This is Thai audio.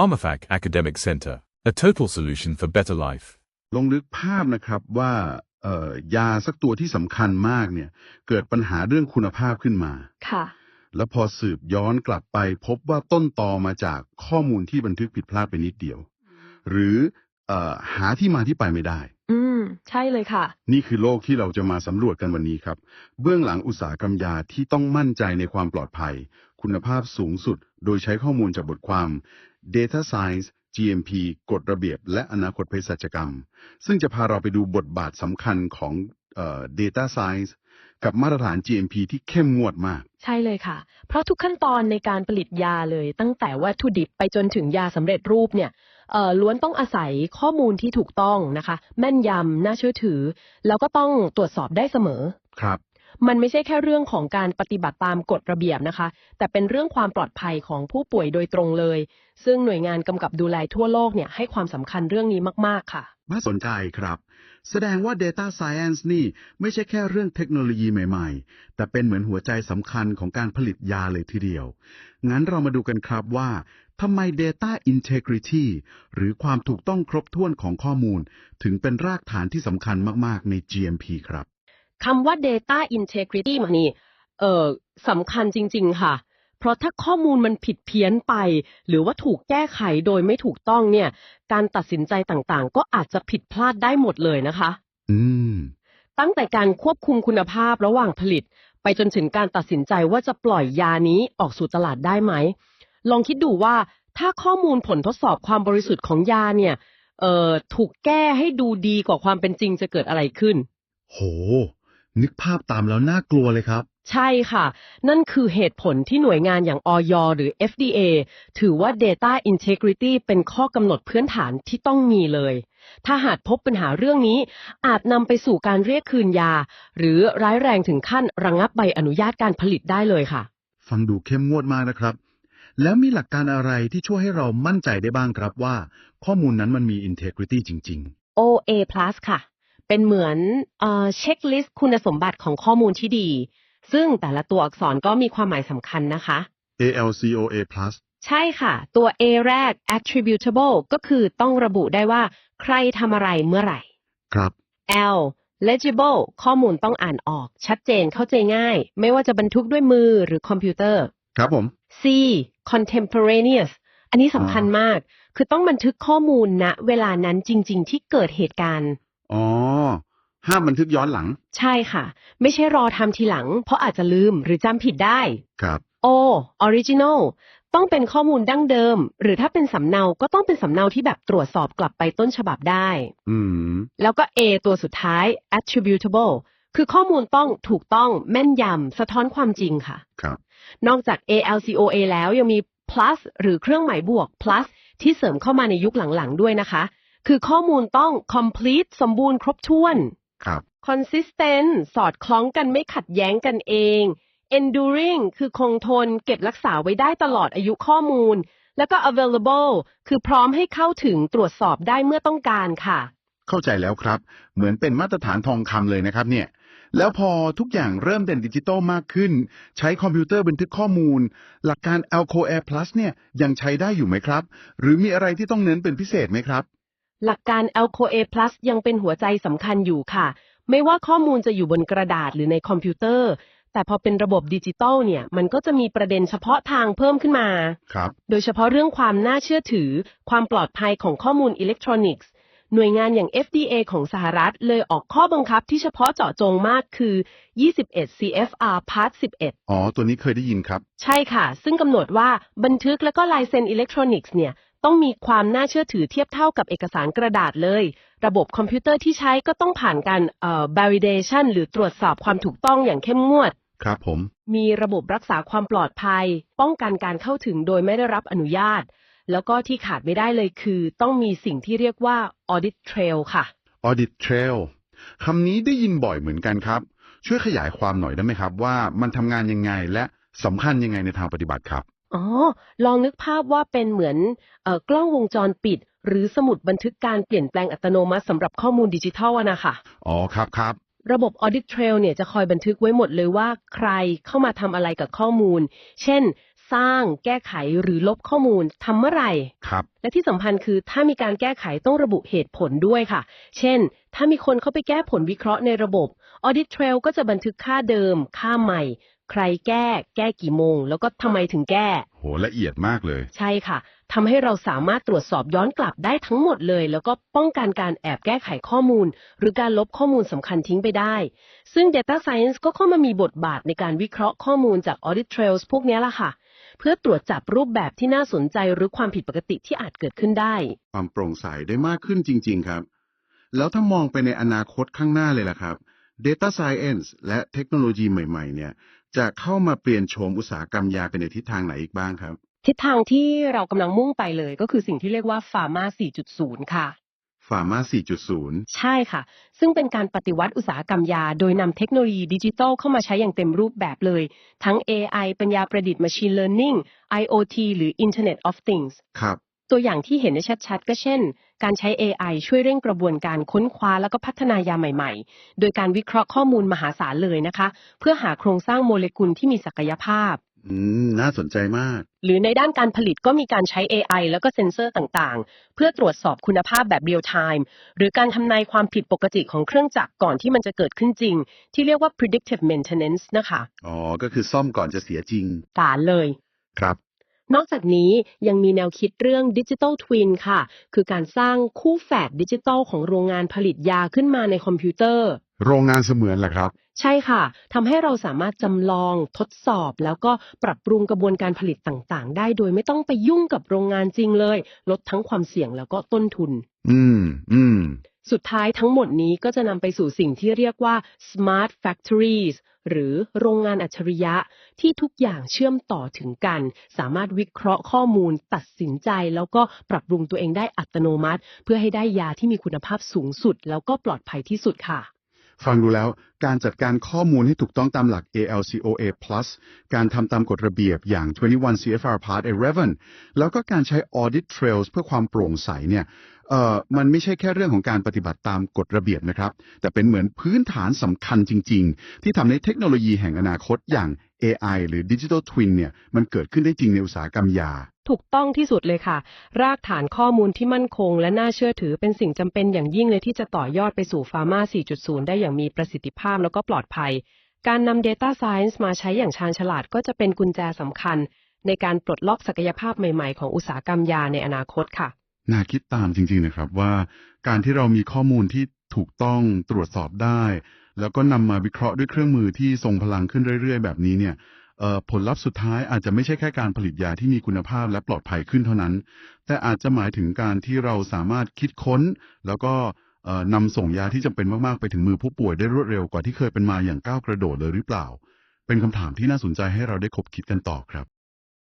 PharmaFac Academic Center, a total solution for better life. ลองนึกภาพนะครับว่าเอ่อยาสักตัวที่สำคัญมากเนี่ย เกิดปัญหาเรื่องคุณภาพขึ้นมา ค่ะ แล้วพอสืบย้อนกลับไปพบว่าต้นตอมาจากข้อมูลที่บันทึกผิดพลาดไปนิดเดียว หรือเออหาที่มาที่ไปไม่ได้ อืม ใช่เลยค่ะ นี่คือโลกที่เราจะมาสำรวจกันวันนี้ครับ เบื้องหลังอุตสาหกรรมยาที่ต้องมั่นใจในความปลอดภัย คุณภาพสูงสุด โดยใช้ข้อมูลจากบทความ Data Science GMP กฎระเบียบ และอนาคตเภสัชกรรม ซึ่งจะพาเราไปดูบทบาทสำคัญของเอ่อ Data Science กับมาตรฐาน GMP ที่เข้มงวดมาก ใช่เลยค่ะ เพราะทุกขั้นตอนในการผลิตยาเลย ตั้งแต่วัตถุดิบไปจนถึงยาสำเร็จรูปเนี่ยเอ่อล้วนต้องอาศัยข้อมูลที่ถูกต้องนะคะ แม่นยำน่าเชื่อถือ แล้วก็ต้องตรวจสอบได้เสมอ ครับ มันไม่ใช่แค่เรื่องของการปฏิบัติตามกฎระเบียบนะคะ แต่เป็นเรื่องความปลอดภัยของผู้ป่วยโดยตรงเลย ซึ่งหน่วยงานกำกับดูแลทั่วโลกเนี่ยให้ความสำคัญเรื่องนี้มาก ๆ ค่ะ น่าสนใจครับ แสดงว่า Data Science นี่ไม่ใช่แค่เรื่องเทคโนโลยีใหม่ๆ แต่เป็นเหมือนหัวใจสำคัญของการผลิตยาเลยทีเดียว งั้นเรามาดูกันครับว่าทำไม Data Integrity หรือความถูกต้องครบถ้วนของข้อมูล ถึงเป็นรากฐานที่สำคัญมากๆใน GMP ครับ คำว่า data integrity มานี่เออสำคัญจริง ๆ ค่ะ เพราะถ้าข้อมูลมันผิดเพี้ยนไป หรือว่าถูกแก้ไขโดยไม่ถูกต้องเนี่ย การตัดสินใจต่างๆ ก็อาจจะผิดพลาดได้หมดเลยนะคะ อืม ตั้งแต่การควบคุมคุณภาพระหว่างผลิต ไปจนถึงการตัดสินใจว่าจะปล่อยยานี้ออกสู่ตลาดได้ไหม ลองคิดดูว่าถ้าข้อมูลผลทดสอบความบริสุทธิ์ของยาเนี่ย เอ่อ ถูกแก้ให้ดูดีกว่าความเป็นจริงจะเกิดอะไรขึ้น โห นึกภาพตามแล้วน่ากลัวเลยครับ ใช่ค่ะ นั่นคือเหตุผลที่หน่วยงานอย่างออยหรือ FDA ถือว่า Data Integrity เป็นข้อกำหนดพื้นฐานที่ต้องมีเลย ถ้าหากพบปัญหาเรื่องนี้ อาจนำไปสู่การเรียกคืนยา หรือร้ายแรงถึงขั้นระงงับใบอนุญาตการผลิตได้เลยค่ะ ฟังดูเข้มงวดมากนะครับ แล้วมีหลักการอะไรที่ช่วยให้เรามั่นใจได้บ้างครับว่า ข้อมูลนั้นมันมี integrity จริง OA plus ค่ะ เป็นเหมือนเอ่อเช็คลิสต์คุณสมบัติของข้อมูลที่ดี ซึ่งแต่ละตัวอักษรก็มีความหมายสำคัญนะคะๆ ALCOA+ ใช่ค่ะ ตัว A แรก attributable ก็คือต้องระบุได้ว่าใครทำอะไรเมื่อไหร่ ครับ L legible ข้อมูลต้องอ่านออก ชัดเจนเข้าใจง่าย ไม่ว่าจะบันทึกด้วยมือหรือคอมพิวเตอร์ ครับผม C contemporaneous อันนี้สำคัญมาก คือต้องบันทึกข้อมูลณเวลานั้นจริง ๆ ที่เกิดเหตุการณ์ อ๋อ ห้ามบันทึกย้อนหลัง ใช่ค่ะ ไม่ใช่รอทำทีหลัง เพราะอาจจะลืมหรือจำผิดได้ ครับ O original ต้องเป็นข้อมูลดั้งเดิม หรือถ้าเป็นสำเนาก็ต้องเป็นสำเนาที่แบบตรวจสอบกลับไปต้นฉบับได้ อืม แล้วก็ A ตัวสุดท้าย attributable คือข้อมูลต้องถูกต้องแม่นยำสะท้อนความจริงค่ะ ครับ นอกจาก ALCOA แล้วยังมี plus หรือเครื่องหมายบวก plus ที่เสริมเข้ามาในยุคหลังๆ ด้วยนะคะ คือข้อมูลต้อง complete สมบูรณ์ครบถ้วน ครับ consistent สอดคล้องกันไม่ขัดแย้งกันเอง enduring คือคงทน เก็บรักษาไว้ได้ตลอดอายุข้อมูล แล้วก็ available คือพร้อมให้เข้าถึงตรวจสอบได้เมื่อต้องการค่ะ เข้าใจแล้วครับ เหมือนเป็นมาตรฐานทองคำเลยนะครับเนี่ย แล้วพอทุกอย่างเริ่มเป็นดิจิตอลมากขึ้น ใช้คอมพิวเตอร์บันทึกข้อมูล หลักการ Alcoair Plus เนี่ยยังใช้ได้อยู่ไหมครับ หรือมีอะไรที่ต้องเน้นเป็นพิเศษไหมครับ หลักการ Alcoa Plus ยังเป็นหัวใจสำคัญอยู่ค่ะ ไม่ว่าข้อมูลจะอยู่บนกระดาษหรือในคอมพิวเตอร์ แต่พอเป็นระบบดิจิตอลเนี่ย มันก็จะมีประเด็นเฉพาะทางเพิ่มขึ้นมา ครับ โดยเฉพาะเรื่องความน่าเชื่อถือ ความปลอดภัยของข้อมูลอิเล็กทรอนิกส์ หน่วยงานอย่าง FDA ของสหรัฐเลยออกข้อบังคับที่เฉพาะเจาะจงมากคือ 21 CFR Part 11 อ๋อ ตัวนี้เคยได้ยินครับ ใช่ค่ะ ซึ่งกำหนดว่าบันทึกและก็ลายเซ็นอิเล็กทรอนิกส์เนี่ย ต้องมีความน่าเชื่อถือเทียบเท่ากับเอกสารกระดาษเลย ระบบคอมพิวเตอร์ที่ใช้ก็ต้องผ่านการเอ่อ validation หรือตรวจสอบความถูกต้องอย่างเข้มงวด ครับผม มีระบบรักษาความปลอดภัย ป้องกันการเข้าถึงโดยไม่ได้รับอนุญาต แล้วก็ที่ขาดไม่ได้เลยคือ ต้องมีสิ่งที่เรียกว่า audit trail ค่ะ Audit Trail คำนี้ได้ยินบ่อยเหมือนกันครับ ช่วยขยายความหน่อยได้ไหมครับ ว่ามันทำงานยังไงและสำคัญยังไงในทางปฏิบัติครับ อ๋อ ลองนึกภาพว่าเป็นเหมือนเอ่อกล้องวงจรปิด หรือสมุดบันทึกการเปลี่ยนแปลงอัตโนมัติสำหรับข้อมูลดิจิทัลอะนะคะ อ๋อครับครับ ระบบ Audit Trail เนี่ยจะคอยบันทึกไว้หมดเลยว่าใครเข้ามาทำอะไรกับข้อมูล เช่น สร้าง แก้ไขหรือลบข้อมูลทำเมื่อไหร่ ครับ และที่สำคัญคือถ้ามีการแก้ไขต้องระบุเหตุผลด้วยค่ะ เช่น ถ้ามีคนเข้าไปแก้ผลวิเคราะห์ในระบบ Audit Trail ก็จะบันทึกค่าเดิม ค่าใหม่ ใครแก้ แก้กี่โมง แล้วก็ทำไมถึงแก้ โหละเอียดมากเลย ใช่ค่ะทำให้เราสามารถตรวจสอบย้อนกลับได้ทั้งหมดเลย แล้วก็ป้องกันการแอบแก้ไขข้อมูล หรือการลบข้อมูลสำคัญทิ้งไปได้ ซึ่ง Data Science ก็เข้ามามีบทบาทในการวิเคราะห์ข้อมูลจาก Audit Trails พวกเนี้ยล่ะค่ะ เพื่อตรวจจับรูปแบบที่น่าสนใจหรือความผิดปกติที่อาจเกิดขึ้นได้ ความโปร่งใสได้มากขึ้นจริง ๆ ครับ แล้วถ้ามองไปในอนาคตข้างหน้าเลยล่ะครับ Data Science และเทคโนโลยีใหม่ ๆ เนี่ย จะเข้ามาเปลี่ยนโฉมอุตสาหกรรมยาไปในทิศทางไหนอีกบ้างครับ ทิศทางที่เรากำลังมุ่งไปเลยก็คือสิ่งที่เรียกว่า Pharma 4.0 ค่ะ Pharma 4.0 ใช่ค่ะ ซึ่งเป็นการปฏิวัติอุตสาหกรรมยา โดยนำเทคโนโลยีดิจิทัลเข้ามาใช้อย่างเต็มรูปแบบเลย ทั้ง AI ปัญญาประดิษฐ์ Machine Learning IoT หรือ Internet of Things ครับ ตัวอย่างที่เห็นได้ชัดๆ ก็เช่น การใช้ AI ช่วยเร่งกระบวนการค้นคว้าแล้วก็พัฒนายาใหม่ๆ โดยการวิเคราะห์ข้อมูลมหาศาลเลยนะคะ เพื่อหาโครงสร้างโมเลกุลที่มีศักยภาพ อืม น่าสนใจมาก หรือในด้านการผลิตก็มีการใช้ AI แล้วก็เซ็นเซอร์ต่างๆ เพื่อตรวจสอบคุณภาพแบบเรียลไทม์หรือการทำนายความผิดปกติของเครื่องจักรก่อนที่มันจะเกิดขึ้นจริง ที่เรียกว่า predictive maintenance นะคะอ๋อ ก็คือซ่อมก่อนจะเสียจริง สารเลย ครับ นอกจากนี้ยังมีแนวคิดเรื่อง Digital Twin ค่ะ คือการสร้างคู่แฝดดิจิทัลของโรงงานผลิตยาขึ้นมาในคอมพิวเตอร์ โรงงานเสมือนแหละครับ ใช่ค่ะทำให้เราสามารถจำลองทดสอบ แล้วก็ปรับปรุงกระบวนการผลิตต่างๆ ได้โดยไม่ต้องไปยุ่งกับโรงงานจริงเลย ลดทั้งความเสี่ยงแล้วก็ต้นทุน อืม อืม สุดท้ายทั้งหมดนี้ก็จะนำไปสู่สิ่งที่เรียกว่า smart factories หรือโรงงานอัจฉริยะ ที่ทุกอย่างเชื่อมต่อถึงกัน สามารถวิเคราะห์ข้อมูล ตัดสินใจ แล้วก็ปรับปรุงตัวเองได้อัตโนมัติ เพื่อให้ได้ยาที่มีคุณภาพสูงสุด แล้วก็ปลอดภัยที่สุดค่ะ ฟังดูแล้วการจัดการข้อมูลให้ถูกต้องตามหลัก ALCOA+ การทำตามกฎระเบียบอย่าง 21 CFR Part 11 แล้วก็การใช้ Audit Trails เพื่อความโปร่งใสเนี่ยเอ่อมันไม่ใช่แค่เรื่องของการปฏิบัติตามกฎระเบียบนะครับ แต่เป็นเหมือนพื้นฐานสำคัญจริง ๆ ที่ทำให้เทคโนโลยีแห่งอนาคตอย่าง AI หรือ Digital Twin เนี่ยมันเกิดขึ้นได้จริงในอุตสาหกรรมยา ถูกต้องที่สุดเลยค่ะ รากฐานข้อมูลที่มั่นคง และน่าเชื่อถือเป็นสิ่งจำเป็นอย่างยิ่งเลยที่จะต่อยอดไปสู่ฟาร์มา 4.0 ได้อย่างมีประสิทธิภาพแล้วก็ปลอดภัย การนำ Data Science มาใช้อย่างชาญฉลาดก็จะเป็นกุญแจสำคัญ ในการปลดล็อกศักยภาพใหม่ ๆ ของอุตสาหกรรมยาในอนาคตค่ะ น่าคิดตามจริง ๆ นะครับว่า การที่เรามีข้อมูลที่ถูกต้องตรวจสอบได้ แล้วก็นำมาวิเคราะห์ด้วยเครื่องมือที่ทรงพลังขึ้นเรื่อย ๆ แบบนี้เนี่ย ผลลัพธ์สุดท้ายอาจจะไม่ใช่แค่การผลิตยาที่มีคุณภาพและปลอดภัยขึ้นเท่านั้น แต่อาจจะหมายถึงการที่เราสามารถคิดค้น แล้วก็นำส่งยาที่จำเป็นมาก ๆ ไปถึงมือผู้ป่วยได้รวดเร็วกว่าที่เคยเป็นมาอย่างก้าวกระโดดเลยหรือเปล่า เป็นคำถามที่น่าสนใจให้เราได้คบคิดกันต่อครับ